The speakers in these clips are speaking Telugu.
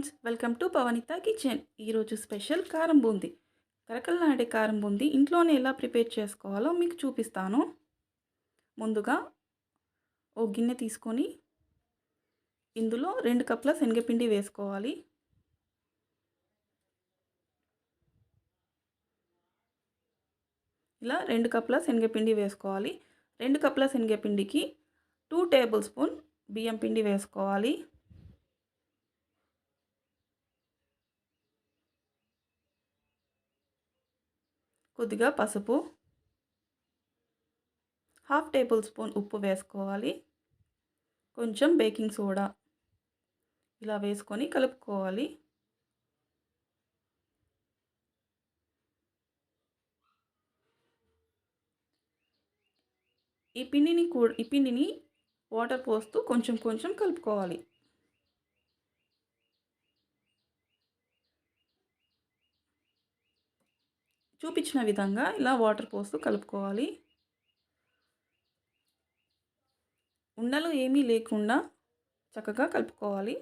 Friends welcome to Pavanitha kitchen. ఈరోజు స్పెషల్ కారం బూంది. కరకలనాడే కారం బూంది ఇంట్లోనే ఎలా ప్రిపేర్ చేసుకోవాలో మీకు చూపిస్తాను. ముందుగా ఓ గిన్నె తీసుకొని ఇందులో రెండు కప్పుల శనగపిండి వేసుకోవాలి. ఇలా రెండు కప్పుల శనగపిండి వేసుకోవాలి. రెండు కప్పుల శనగపిండికి టూ టేబుల్ స్పూన్ బియ్యం పిండి వేసుకోవాలి. కొద్దిగా పసుపు. హాఫ్ టేబుల్ స్పూన్ ఉప్పు వేసుకోవాలి. కొంచెం బేకింగ్ సోడా ఇలా వేసుకొని కలుపుకోవాలి. ఈ పిండిని కూడా ఈ పిండిని వాటర్ పోస్తూ కొంచెం కొంచెం కలుపుకోవాలి. చూపించిన విధంగా ఇలా వాటర్ పోస్తూ కలుపుకోవాలి. ఉండలు ఏమీ లేకుండా చక్కగా కలుపుకోవాలి.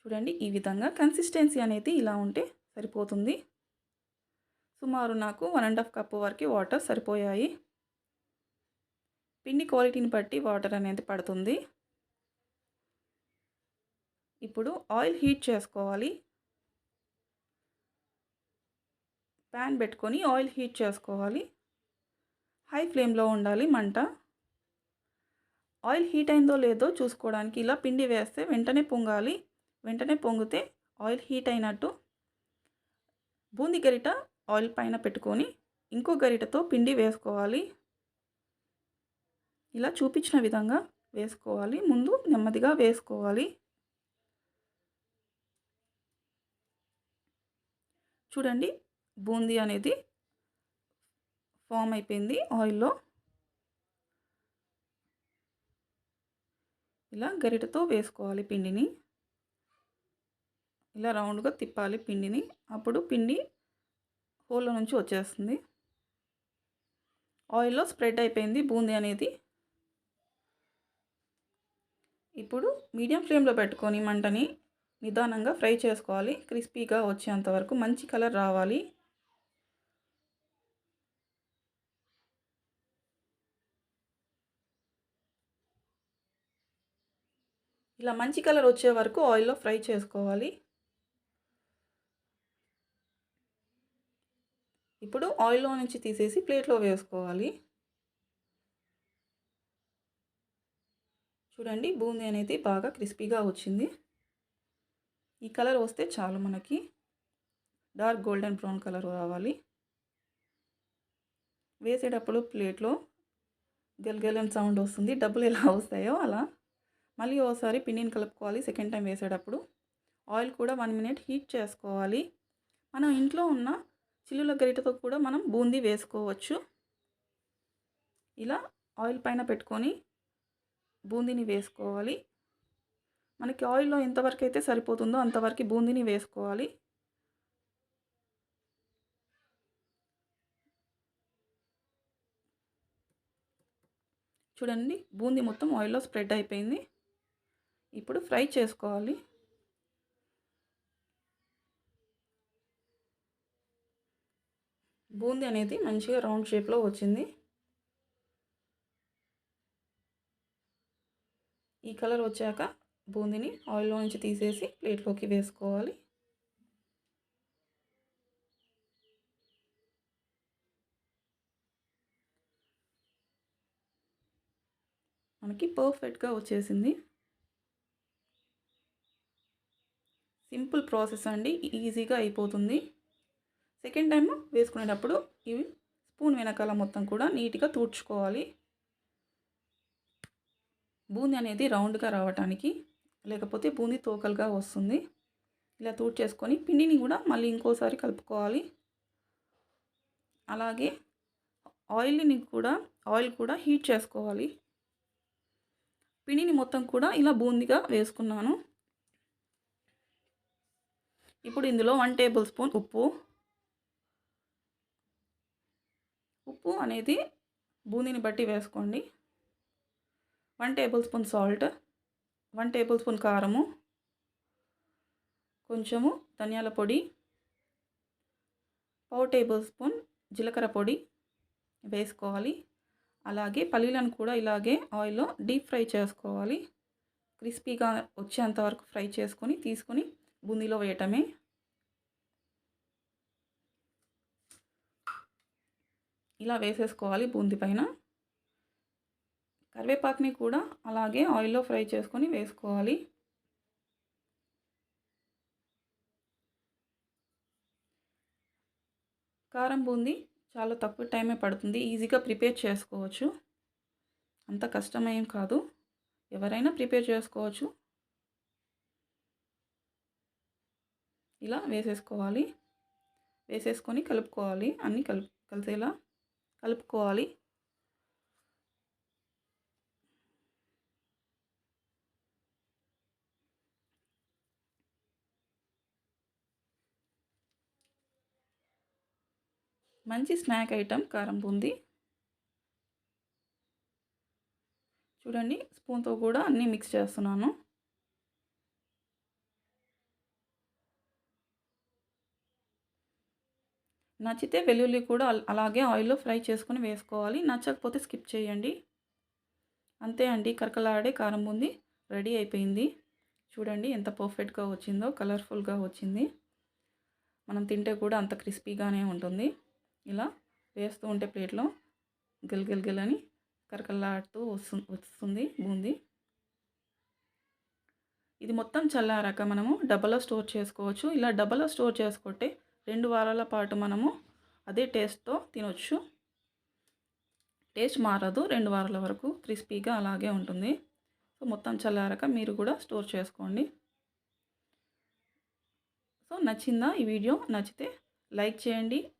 చూడండి ఈ విధంగా కన్సిస్టెన్సీ అనేది ఇలా ఉంటే సరిపోతుంది. సుమారు నాకు వన్ అండ్ హాఫ్ కప్ వరకు వాటర్ సరిపోయాయి. పిండి క్వాలిటీని బట్టి వాటర్ అనేది పడుతుంది. ఇప్పుడు ఆయిల్ హీట్ చేసుకోవాలి. ప్యాన్ పెట్టుకొని ఆయిల్ హీట్ చేసుకోవాలి. హై ఫ్లేమ్లో ఉండాలి మంట. ఆయిల్ హీట్ అయిందో లేదో చూసుకోవడానికి ఇలా పిండి వేస్తే వెంటనే పొంగాలి. వెంటనే పొంగితే ఆయిల్ హీట్ అయినట్టు. బూంది గరిట ఆయిల్ పైన పెట్టుకొని ఇంకో గరిటతో పిండి వేసుకోవాలి. ఇలా చూపించిన విధంగా వేసుకోవాలి. ముందు నెమ్మదిగా వేసుకోవాలి. చూడండి బూందీ అనేది ఫామ్ అయిపోయింది ఆయిల్లో. ఇలా గరిటతో వేసుకోవాలి పిండిని. ఇలా రౌండ్గా తిప్పాలి పిండిని. అప్పుడు పిండి హోల్లో నుంచి వచ్చేస్తుంది. ఆయిల్లో స్ప్రెడ్ అయిపోయింది బూందీ అనేది. ఇప్పుడు మీడియం ఫ్లేమ్లో పెట్టుకొని మంటని నిదానంగా ఫ్రై చేసుకోవాలి. క్రిస్పీగా వచ్చేంత వరకు మంచి కలర్ రావాలి. ఇలా మంచి కలర్ వచ్చే వరకు ఆయిల్లో ఫ్రై చేసుకోవాలి. ఇప్పుడు ఆయిల్లో నుంచి తీసేసి ప్లేట్లో వేసుకోవాలి. చూడండి బూందీ అనేది బాగా క్రిస్పీగా వచ్చింది. ఈ కలర్ వస్తే చాలు మనకి. డార్క్ గోల్డెన్ బ్రౌన్ కలర్ రావాలి. వేసేటప్పుడు ప్లేట్లో గెలగెలని సౌండ్ వస్తుంది. డబ్బులు ఎలా వస్తాయో అలా. మళ్ళీ ఓసారి పిండిని కలుపుకోవాలి సెకండ్ టైం వేసేటప్పుడు. ఆయిల్ కూడా వన్ మినిట్ హీట్ చేసుకోవాలి. మనం ఇంట్లో ఉన్న చిల్లుల గరిటతో కూడా మనం బూందీ వేసుకోవచ్చు. ఇలా ఆయిల్ పైన పెట్టుకొని బూందీని వేసుకోవాలి. మనకి ఆయిల్లో ఎంతవరకు అయితే సరిపోతుందో అంతవరకు బూందీని వేసుకోవాలి. చూడండి బూందీ మొత్తం ఆయిల్లో స్ప్రెడ్ అయిపోయింది. ఇప్పుడు ఫ్రై చేసుకోవాలి. బూందీ అనేది మంచిగా రౌండ్ షేప్లో వచ్చింది. ఈ కలర్ వచ్చాక బూందీని ఆయిల్లో నుంచి తీసేసి ప్లేట్లోకి వేసుకోవాలి. మనకి పర్ఫెక్ట్గా వచ్చేసింది. సింపుల్ ప్రాసెస్ అండి. ఈజీగా అయిపోతుంది. సెకండ్ టైం వేసుకునేటప్పుడు ఇవి స్పూన్ వెనకాల మొత్తం కూడా నీట్గా తూడ్చుకోవాలి. బూందీ అనేది రౌండ్గా రావటానికి లేకపోతే బూందీ తోకలుగా వస్తుంది. ఇలా తూడ్ చేసుకొని పిండిని కూడా మళ్ళీ ఇంకోసారి కలుపుకోవాలి. అలాగే ఆయిల్ని కూడా ఆయిల్ కూడా హీట్ చేసుకోవాలి. పిండిని మొత్తం కూడా ఇలా బూందీగా వేసుకున్నాను. ఇప్పుడు ఇందులో వన్ టేబుల్ స్పూన్ ఉప్పు. ఉప్పు అనేది బూందీని బట్టి వేసుకోండి. One tablespoon salt one tablespoon కారము కొంచెము ధనియాల పొడి పావు టేబుల్ స్పూన్ జీలకర్ర పొడి వేసుకోవాలి. అలాగే పల్లీలను కూడా ఇలాగే ఆయిల్లో డీప్ ఫ్రై చేసుకోవాలి. క్రిస్పీగా వచ్చేంత వరకు ఫ్రై చేసుకొని తీసుకొని బూందీలో వేయటమే. ఇలా వేసేసుకోవాలి బూందీ పైన. కరివేపాకుని కూడా అలాగే ఆయిల్లో ఫ్రై చేసుకొని వేసుకోవాలి. కారం బూందీ చాలా తక్కువ టైమే పడుతుంది. ఈజీగా ప్రిపేర్ చేసుకోవచ్చు. అంత కష్టమేం కాదు. ఎవరైనా ప్రిపేర్ చేసుకోవచ్చు. ఇలా వేసేసుకోవాలి. వేసేసుకొని కలుపుకోవాలి. అన్నీ కలుపు కలిసేలా కలుపుకోవాలి. మంచి స్నాక్ ఐటమ్ కారం బూంది. చూడండి స్పూన్తో కూడా అన్నీ మిక్స్ చేస్తున్నాను. నచ్చితే వెల్లుల్లి కూడా అలాగే ఆయిల్లో ఫ్రై చేసుకొని వేసుకోవాలి. నచ్చకపోతే స్కిప్ చేయండి. అంతే అండి కరకలాడే కారం బూంది రెడీ అయిపోయింది. చూడండి ఎంత పర్ఫెక్ట్గా వచ్చిందో కలర్ఫుల్గా వచ్చింది. మనం తింటే కూడా అంత క్రిస్పీగానే ఉంటుంది. ఇలా వేస్తూ ఉంటే ప్లేట్లో గిల్ అని కరకలాడుతూ వస్తు వస్తుంది బూంది ఇది మొత్తం చల్లారాక మనము డబ్బాలో స్టోర్ చేసుకోవచ్చు. ఇలా డబ్బాలో స్టోర్ చేసుకుంటే రెండు వారాల పాటు మనము అదే టేస్ట్తో తినొచ్చు. టేస్ట్ మారదు. రెండు వారాల వరకు క్రిస్పీగా అలాగే ఉంటుంది. సో మొత్తం చల్లారక మీరు కూడా స్టోర్ చేసుకోండి. సో నచ్చిందా ఈ వీడియో? నచ్చితే లైక్ చేయండి.